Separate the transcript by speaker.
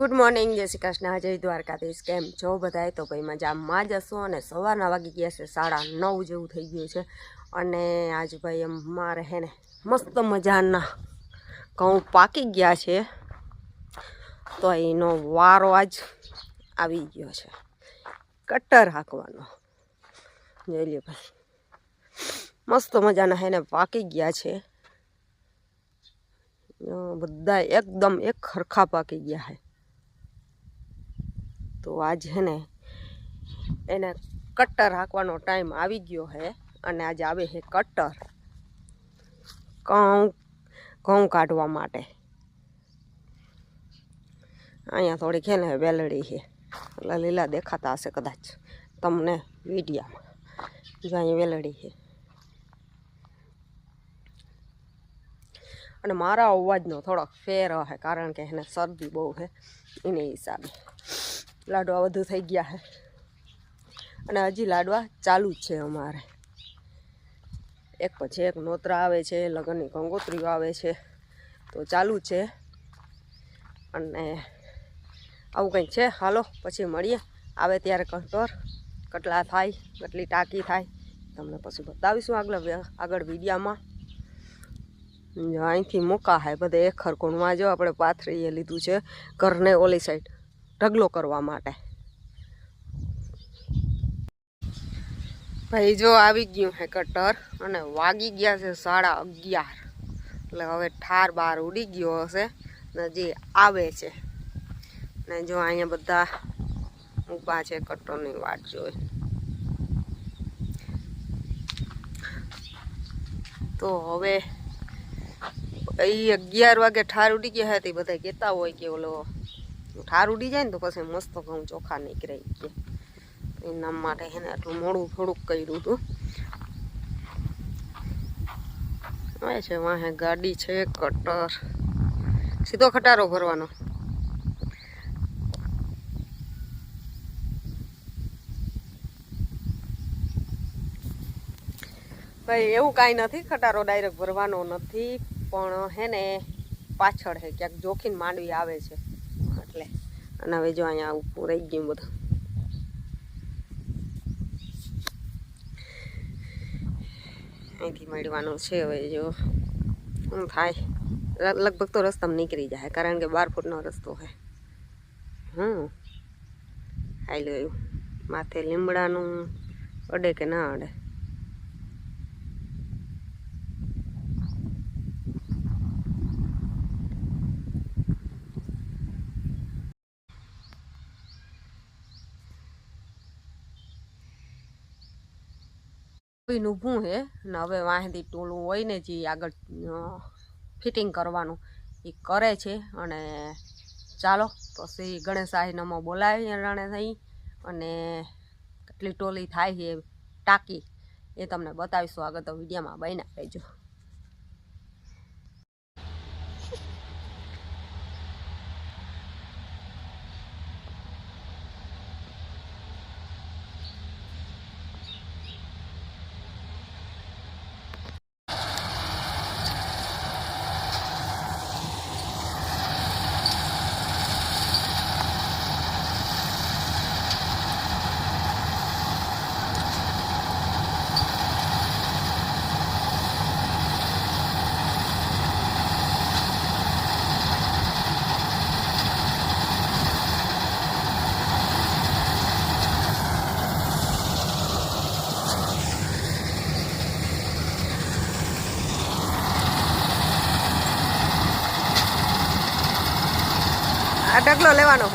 Speaker 1: Good morning, જય શ્રી કૃષ્ણ. જય દ્વારકાધીશ. કેમ છો બધાય? તો ભાઈ મજામાં જ હશો અને સવારના વાગી ગયા છે સાડા નવ જેવું થઈ ગયું છે. અને આજ ભાઈ એમ મારે હે ને મસ્ત મજાના ઘઉં પાકી ગયા છે. તો એનો વારો આજ આવી ગયો છે. કટર હાંકવાનો. જોઈ લે ભાઈ. મસ્ત મજાના હે ને પાકી ગયા છે. બધા એકદમ એક ખરખા પાકી ગયા છે. તો આજ હે ને એને કટર હાંકવાનો ટાઈમ આવી ગયો છે અને આજે આવે છે કટર ઘઉં ઘઉં કાઢવા માટે. અહીંયા થોડીક છે ને વેલડી છે એટલે લીલા દેખાતા હશે કદાચ તમને વિડીયામાં. જો અહીંયા વેલડી છે અને મારા અવાજનો થોડોક ફેર હે કારણ કે એને શરદી બહુ છે એને હિસાબે. લાડવા વધુ થઈ ગયા છે અને હજી લાડવા ચાલુ જ છે અમારે. એક પછી એક નોતરા આવે છે, લગ્નની કંગોત્રીઓ આવે છે. તો ચાલુ છે. અને આવું કંઈક છે. હાલો, પછી મળીએ. આવે ત્યારે કંટોર. કટલા થાય, કેટલી ટાંકી થાય. તમને પછી બતાવીશું આગળ આગળ વિડીયામાં. અહીંથી મૂકા હે બધે એક ખરકોણમાં જો, આપણે પાથરીએ લીધું છે ઘરને ઓલી સાઈડ ઢગલો કરવા માટે. ભાઈ, જો આવી ગયું હે કટર અને વાગી ગયા છે સાડા અગિયાર. એટલે હવે ઠાર બાર ઉડી ગયો હશે ને જે આવે છે. ને જો અહીંયા બધા ઊભા છે કટરની વાટ જોઈ. તો હવે એ અગિયાર વાગે ઠાર ઉડી ગયા હતી બધા કહેતા હોય કે ઓલો ઠાર ઉડી જાય ને તો પછી મસ્ત ઘઉં ચોખા નીકળે કે. એના માટે એને આટલું મોડું થોડુંક કર્યું હતું આવે છે, વાહે ગાડી છે, કટર. સીધો ખટારો ભરવાનો. ભાઈ, એવું કાંઈ નથી, ખટારો ડાયરેક્ટ ભરવાનો નથી, પણ હે ને પાછળ હે, ક્યાંક જોખીન માંડવી આવે છે. અને હવે જો અહીંયા ઊભું રહી ગયું બધું. અહીંથી મળવાનું છે હવે જો. શું થાય? લગભગ તો રસ્તામાં નીકળી જાય, કારણ કે બાર ફૂટનો રસ્તો છે. હમ. હાલ્યો એવું. માથે લીમડાનું અડે કે ના અડે? ઊભીને ઊભું હે, ને હવે વાંહદી ટોલું હોય ને જે આગળ ફિટિંગ કરવાનું, એ કરે છે. અને ચાલો, તો શ્રી ગણેશ નમો બોલાવી રણે થઈ. અને કેટલી ટોલી થાય છે, ટાંકી, એ તમને બતાવીશું આગળ તો વિડીયોમાં બન્યા રહેજો. આ ઢગલો લેવાનો